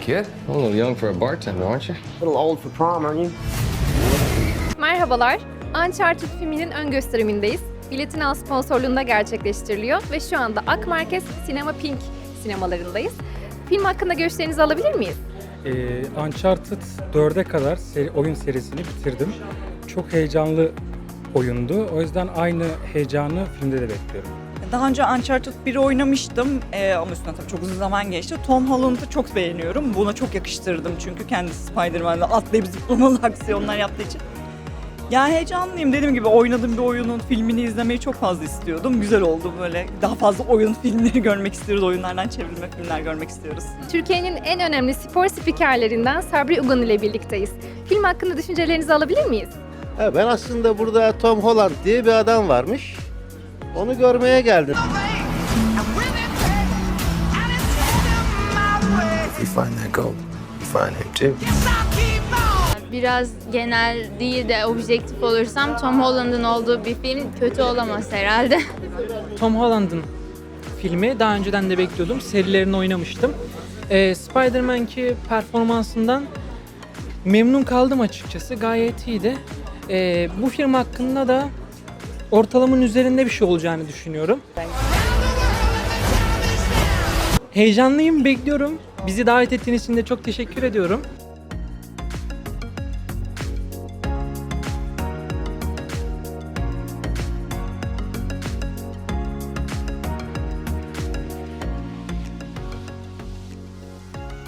kid. A little young for a bartender, aren't you? A little old for prom, aren't you? Merhabalar. Uncharted filminin ön gösterimindeyiz. Biletin Al sponsorluğunda gerçekleştiriliyor ve şu anda Ak Merkez Sinema Pink sinemalarındayız. Film hakkında görüşlerinizi alabilir miyiz? Ee, Uncharted 4'e kadar seri, oyun serisini bitirdim. Çok heyecanlı oyundu. O yüzden aynı heyecanı filmde de bekliyorum. Daha önce Uncharted 1'i oynamıştım Ee, ama üstünden tabii çok uzun zaman geçti. Tom Holland'ı çok beğeniyorum. Buna çok yakıştırdım çünkü kendisi Spider-Man'le atlayıp zıplamalı aksiyonlar yaptığı için. Ya heyecanlıyım. Dediğim gibi oynadığım bir oyunun filmini izlemeyi çok fazla istiyordum. Güzel oldu böyle. Daha fazla oyun filmleri görmek istiyoruz. Oyunlardan çevrilme filmler görmek istiyoruz. Türkiye'nin en önemli spor spikerlerinden Sabri Ugun ile birlikteyiz. Film hakkında düşüncelerinizi alabilir miyiz? Ha, ben aslında burada Tom Holland diye bir adam varmış. Onu görmeye geldim. If we find that gold, we find him too. Biraz genel değil de objektif olursam Tom Holland'ın olduğu bir film kötü olamaz herhalde. Tom Holland'ın filmi. Daha önceden de bekliyordum. Serilerini oynamıştım. Ee, Spider-Man ki performansından memnun kaldım açıkçası. Gayet iyiydi. Ee, bu film hakkında da ortalamanın üzerinde bir şey olacağını düşünüyorum. Heyecanlıyım, bekliyorum. Bizi davet ettiğiniz için de çok teşekkür ediyorum.